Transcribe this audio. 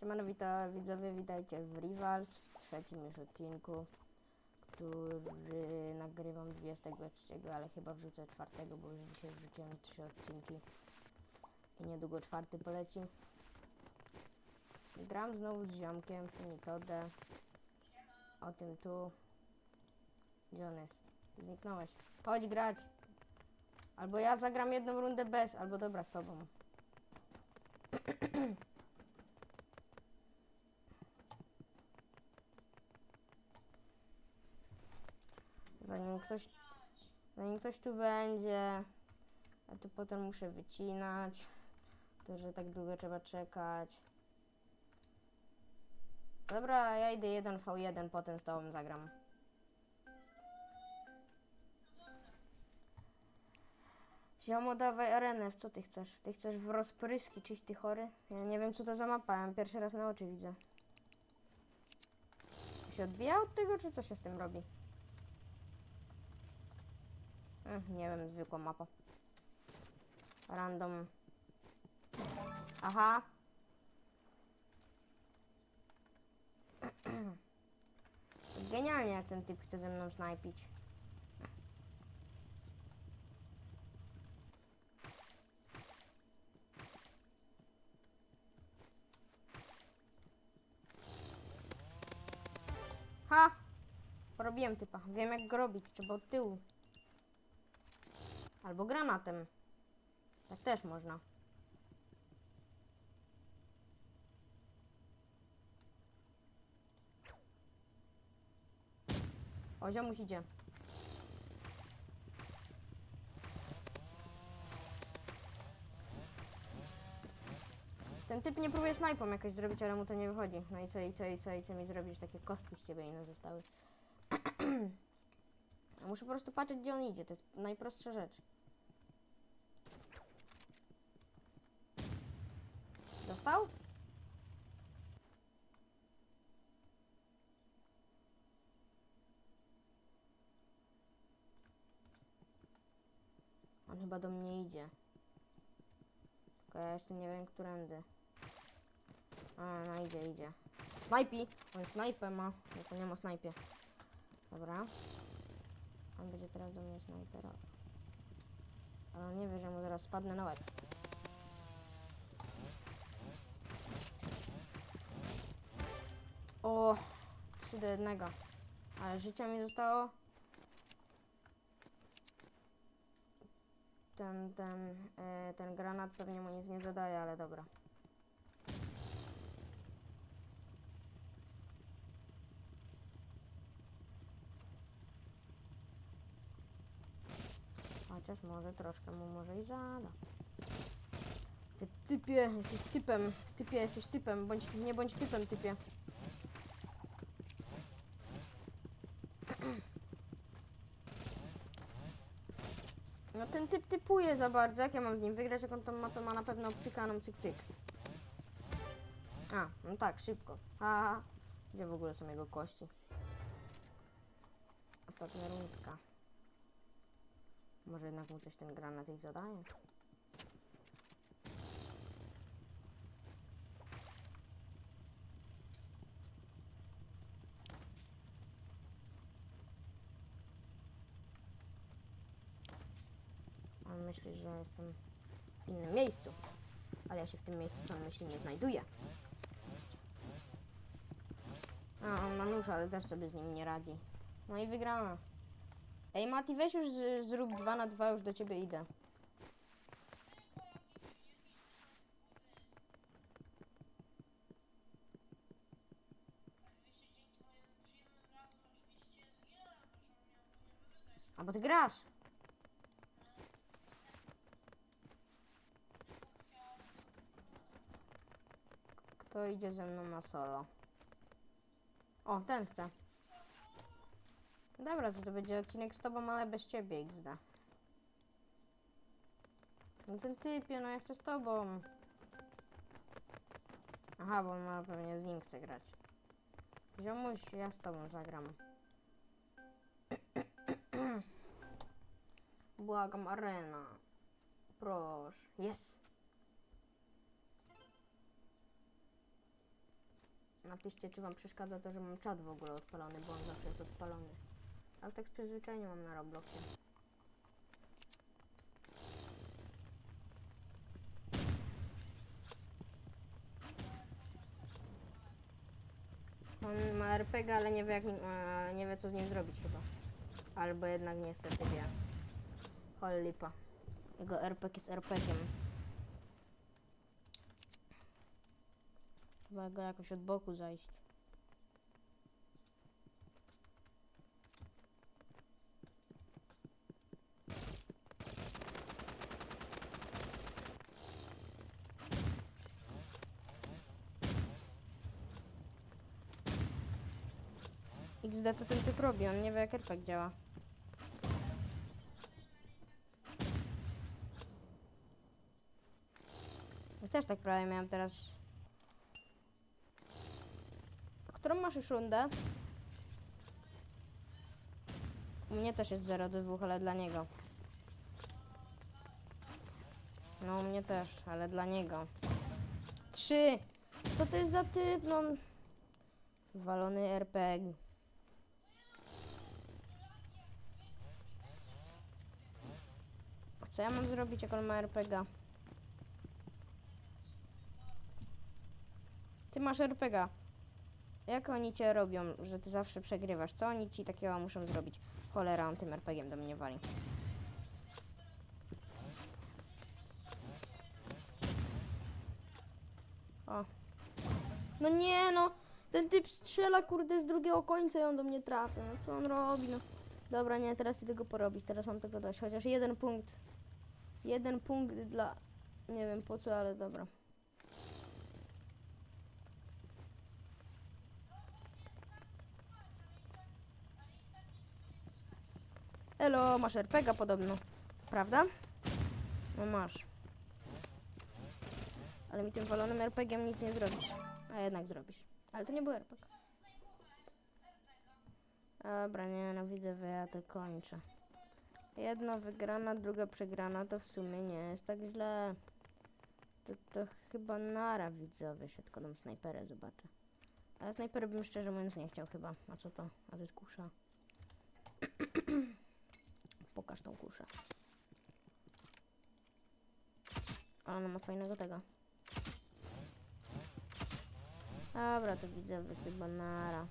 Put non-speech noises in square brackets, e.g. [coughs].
Siemano, wita, widzowie, witajcie w Rivals w trzecim już odcinku, który nagrywam 23, ale chyba wrzucę czwartego, bo już dzisiaj wrzuciłem trzy odcinki i niedługo czwarty poleci. Gram znowu z ziomkiem, Finitodę, o tym tu. Gdzie on jest? Zniknąłeś. Chodź grać. Albo ja zagram jedną rundę bez, albo dobra z tobą. [clears throat] Zanim ktoś, zanim ktoś tu będzie, a to potem muszę wycinać. To, że tak długo trzeba czekać. Dobra, ja idę 1v1, potem z tobą zagram. Ziomo, dawaj arenę, co ty chcesz? Ty chcesz w rozpryski, czyś ty chory? Ja nie wiem, co to za mapa, ja pierwszy raz na oczy widzę. Się odbija od tego, czy co się z tym robi? Nie wiem, zwykła mapa. Random. Aha. [clears throat] Genialnie, jak ten typ chce ze mną snajpić. Ha! Porobiłem typa. Wiem jak go robić. Trzeba od tyłu. Albo granatem. Tak też można. O, ziomuś idzie. Ten typ nie próbuje snajpą jakoś zrobić, ale mu to nie wychodzi. No i co, i co, i co, i co mi zrobić? Takie kostki z ciebie inne zostały. [clears throat] Muszę po prostu patrzeć, gdzie on idzie. To jest najprostsza rzecz. Dostał? On chyba do mnie idzie. Tylko ja jeszcze nie wiem, którędy. A, no idzie, idzie. Snajpi! On snajpę ma. Ja to nie ma snajpie. Dobra. On będzie teraz do mnie snajpera. Ale on nie wie, że mu zaraz spadnę na łeb. O! 3 do 1. Ale życia mi zostało. Ten, ten, e, ten granat pewnie mu nic nie zadaje, ale dobra. Chociaż może troszkę mu może i zada. Ty typie, jesteś typem. Typie, jesteś typem. Bądź, nie bądź typem, typie. No ten typ typuje za bardzo. Jak ja mam z nim wygrać, jak on tą mapę ma na pewno obcykaną cyk cyk. A, no tak, szybko. Ha, ha. Gdzie w ogóle są jego kości? Ostatnia rundka. Może jednak mu coś ten granat ich zadaje? On myśli, że jestem w innym miejscu. Ale ja się w tym miejscu, co on myśli, nie znajduję. A, on ma nóż, ale też sobie z nim nie radzi. No i wygrana. Ej, Mati, weź już z, zrób 2 na 2, już do ciebie idę. A bo ty grasz. Kto idzie ze mną na solo? O, ten chce. Dobra, to, to będzie odcinek z tobą, ale bez ciebie, XD. No ten typie, no ja chcę z tobą. Aha, bo ma pewnie z nim chce grać. Ziomuś, ja z tobą zagram. [coughs] Błagam, arena. Proszę. Jest. Napiszcie, czy wam przeszkadza to, że mam czat w ogóle odpalony, bo on zawsze jest odpalony. A już tak z przyzwyczajenia mam na Robloxie. On ma RPG, ale nie wie, jak, ale nie wie co z nim zrobić chyba. Albo jednak niestety wie. Hol lipa. Jego RPG jest RPG-iem. Trzeba go jakoś od boku zajść. XD co ten typ robi? On nie wie jak RPG działa. Ja też tak prawie miałem teraz. Którą masz już rundę? U mnie też jest 0 do 2, ale dla niego. No u mnie też, ale dla niego. 3! Co to jest za typ? No... Walony RPG. Co ja mam zrobić, jak on ma RPG? Ty masz RPG. Jak oni cię robią, że ty zawsze przegrywasz? Co oni ci takiego muszą zrobić? Cholera, on tym RPG-iem do mnie wali. O. No nie no! Ten typ strzela kurde z drugiego końca i on do mnie trafia. No co on robi? No. Dobra, nie, teraz idę go porobić. Teraz mam tego dość. Chociaż jeden punkt. Jeden punkt dla... Nie wiem po co, ale dobra. Elo, masz RPGa podobno. Prawda? No masz. Ale mi tym walonym RPG-iem nic nie zrobisz. A jednak zrobisz. Ale to nie był RPG. Dobra, nie no widzę, że ja to kończę. Jedna wygrana, druga przegrana, to w sumie nie jest tak źle. To, to chyba nara widzowie, się tylko tą snajperę zobaczę. Ale snajper bym szczerze mówiąc nie chciał chyba. A co to? A to jest kusza. [clears throat] Pokaż tą kuszę. A ona ma fajnego tego. Dobra, to widzowie chyba nara.